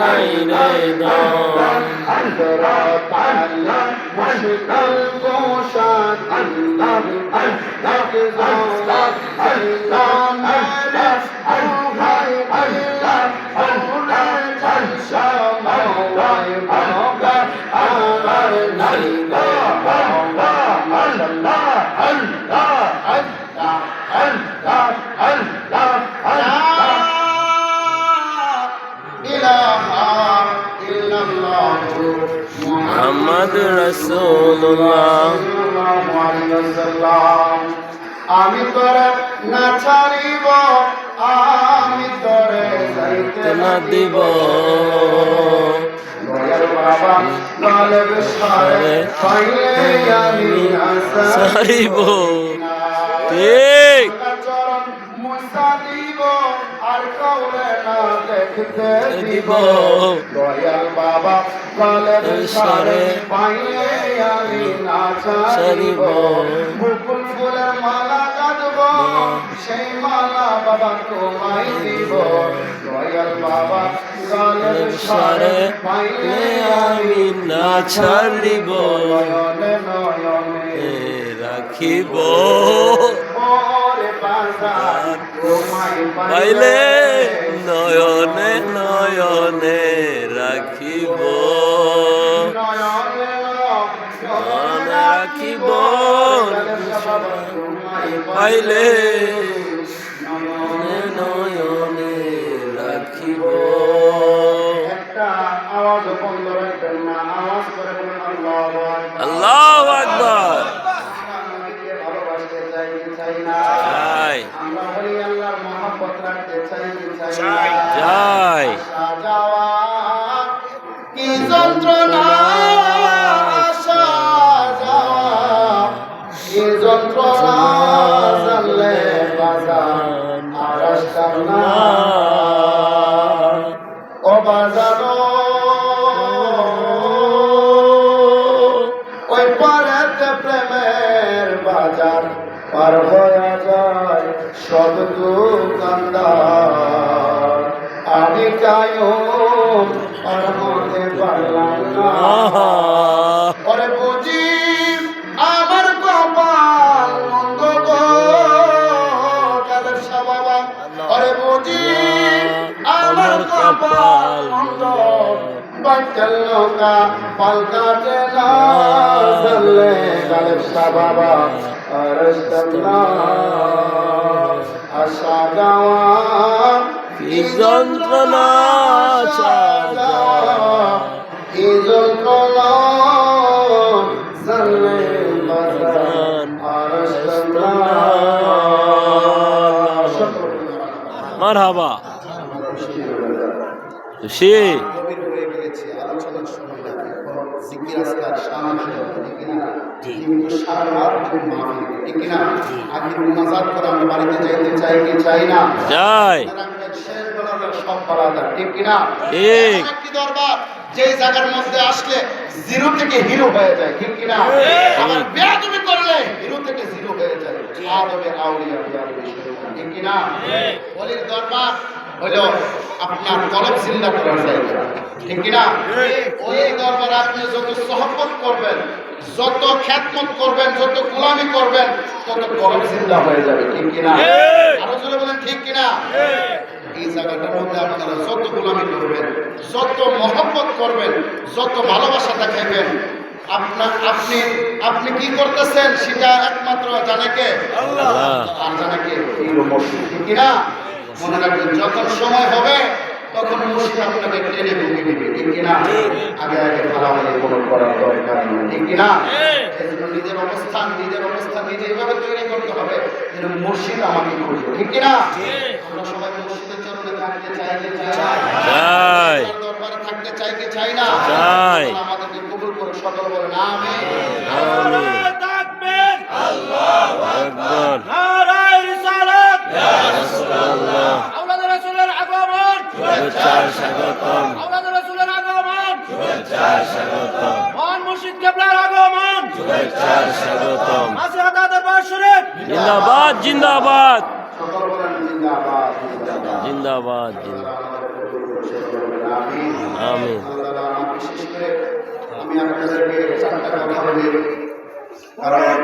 আর নাই রে দম মোহাম্মদ রসুল্লাহ আমি তোরে না ছাড়িব আমি তোরে যাইতে না দিব। সারিব ঠিক। আর না দেখতে দিব। দয়াল বাবা গালেব সারে পাইলে আমি না ছাড়িব ছাড়িব। মুকুল ফুলের মালা গাঁথব সেই মালা বাবা তোমায় দিব দয়াল বাবা সারে পাইলে আমি না ছাড়িব নয়নে নয়নে রাখিব পাইলে নয়নে নয়নে পাইলে নয়নে রাখিব। একটা আওয়াজ বন্ধ রাখবেন না আওয়াজ করে বলুন আল্লাহ আল্লাহ আকবার। পারেতে প্রেমের বাজার পার হয়ে যায় সব দোকানদার নৌকা পালকাতে না চললে গালেব বাবা আরস্তনা আশা যাওয়া কি যন্ত্রণা আসা যাওয়া। কি যন্ত্রণা চললে বাজান আরস্তনা মারহাবা খুশি হয়ে গিয়েছে আলোচনার সময় লাগে এখন জিকির আজকার শান ঠিক কিনা কিন্তু সারা রাত খুব মাহফিল ঠিক কিনা? আখির মুনাজাত করে আমরা বাড়িতে যাইতে চাই কি চাই না? যাই। শেষ বেলার সব পালাদা ঠিক কিনা? ঠিক। এমন দরবার যেই জায়গার মধ্যে আসলে জিরো থেকে হিরো হয়ে যায় ঠিক কিনা? আবার বেয়াদবি করলে হিরো থেকে জিরো হয়ে যায়। আদবে আউলিয়া ঠিক কিনা? ওলির দরবার হলো আপনার কলম জিন্দা করার জায়গা। ঠিক কিনা? ওই দরবার আপনি যত সহবত করবেন যত খ্যাতমত করবেন যত গোলামি করবেন তত কলম জিন্দা হয়ে যাবে ঠিক কিনা? আরও জোরে বলেন ঠিক কিনা? এই জায়গাটার মধ্যে আপনারা যত গোলামি করবেন যত মহব্বত করবেন যত ভালোবাসা দেখাইবেন আপনার আপনি আপনি কি করতেছেন সেটা একমাত্র জানে কে? আর জানে কে? ঠিক কিনা? মনে রাখবেন যখন সময় হবে তখন মসজিদ আপনাকে টেনে ঢুকে দিবে ঠিক কিনা? আগে আগে ভাড়াভাড়ি কোনো করার দরকার নেই ঠিক কিনা? এই নিজের অবস্থান নিজের অবস্থান নিজে এইভাবে তৈরি করতে হবে যেন মসজিদ আমাকে খুঁজবে ঠিক কিনা? আমরা সবাই মসজিদের চরণে থাকতে চাই কি চাই? দরবারে থাকতে চাই কি চাই না। আমাদেরকে কবুল করে সকল বলে না আমি জিন্দাবাদ জিন্দাবাদ। জিন্দাবাদ আমি আমি আপনাদেরকে